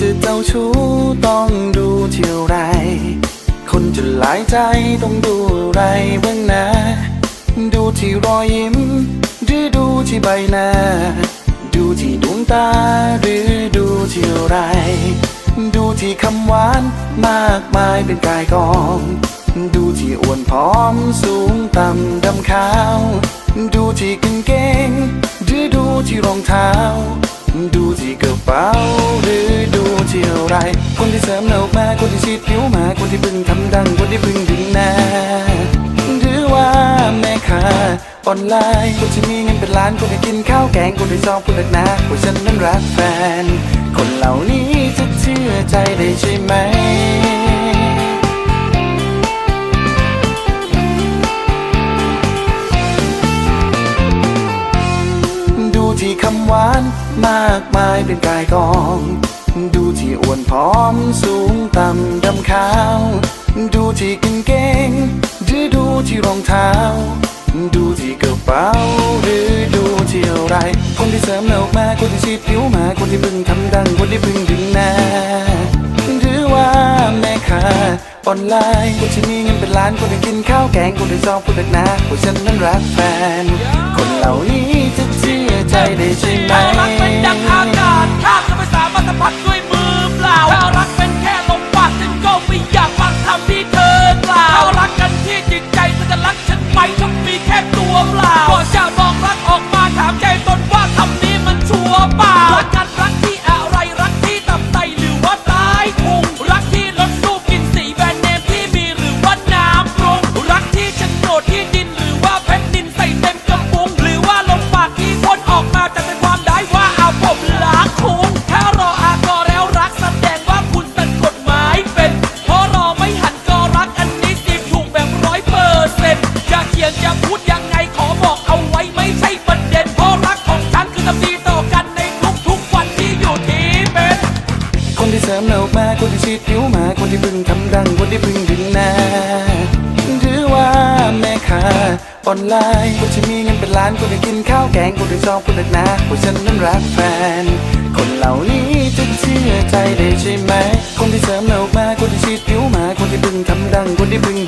จะเจ้าชู้ต้องดูเที่ไร คนจะหลายใจต้องดูอะไรบ้างนะ ดูที่รอยยิ้ม หรือดูที่ใบหน้า ดูที่ดวงตาหรือดูเที่อะไร ดูที่คำหวานมากมายเป็นกายกอง ดูที่อ้วนผอมสูงต่ำดำขาว ดูที่กางเกงหรือดูที่รองเท้า ดูที่กระเป๋าหรือดูที่อะไร คนที่เสริมหน้าอกมาคนที่ฉีดผิวมาคนที่เพึ่งทำดังคนที่เพึ่งดึงหน้าหรือว่าแม่ค้าออนไลน์คนที่มีเงินเป็นล้านคนที่กินข้าวแกงคนที่ชอบพูดหนักหนาคนฉันนั้นรักแฟน คนเหล่านี้จะเชื่อใจได้ใช่ หวานมากมายเป็นกายกอง ดูที่อ้วนผอมสูงต่ำดำขาว ดูที่กางเกงหรือดูที่รองเท้า ดูที่กระเป๋าหรือดูที่อะไรคนที่เสริมหน้าอกมาคนที่ฉีดผิวมาคนที่เพึ่งทำดังคนที่เพึ่งดึงหน้าหรือว่าแม่ค้าออนไลน์คนที่มีเงินเป็นล้านคนที่กินข้าวแกงคนที่ชอบพูดหนักหนาว่าฉันนั้นรักแฟนคนเหล่านี้จะ เชื่อใคนที่เสริมเรามา คนที่ชีดผิวมา คนที่พึ่งทำดัง คนที่พึ่งดึงหน้าถือว่าแม่ค้าออนไลน์ คนที่มีเงินเป็นล้าน คนที่กินข้าวแกง คนที่ชอบคนหนักหนาคนฉันนั้นรักแฟน คนเหล่านี้จะเชื่อใจได้ใช่ไหม คนที่เสริมเรามา คนที่ชีดผิวมา คนที่พึ่งทำดัง คนที่พึ่ง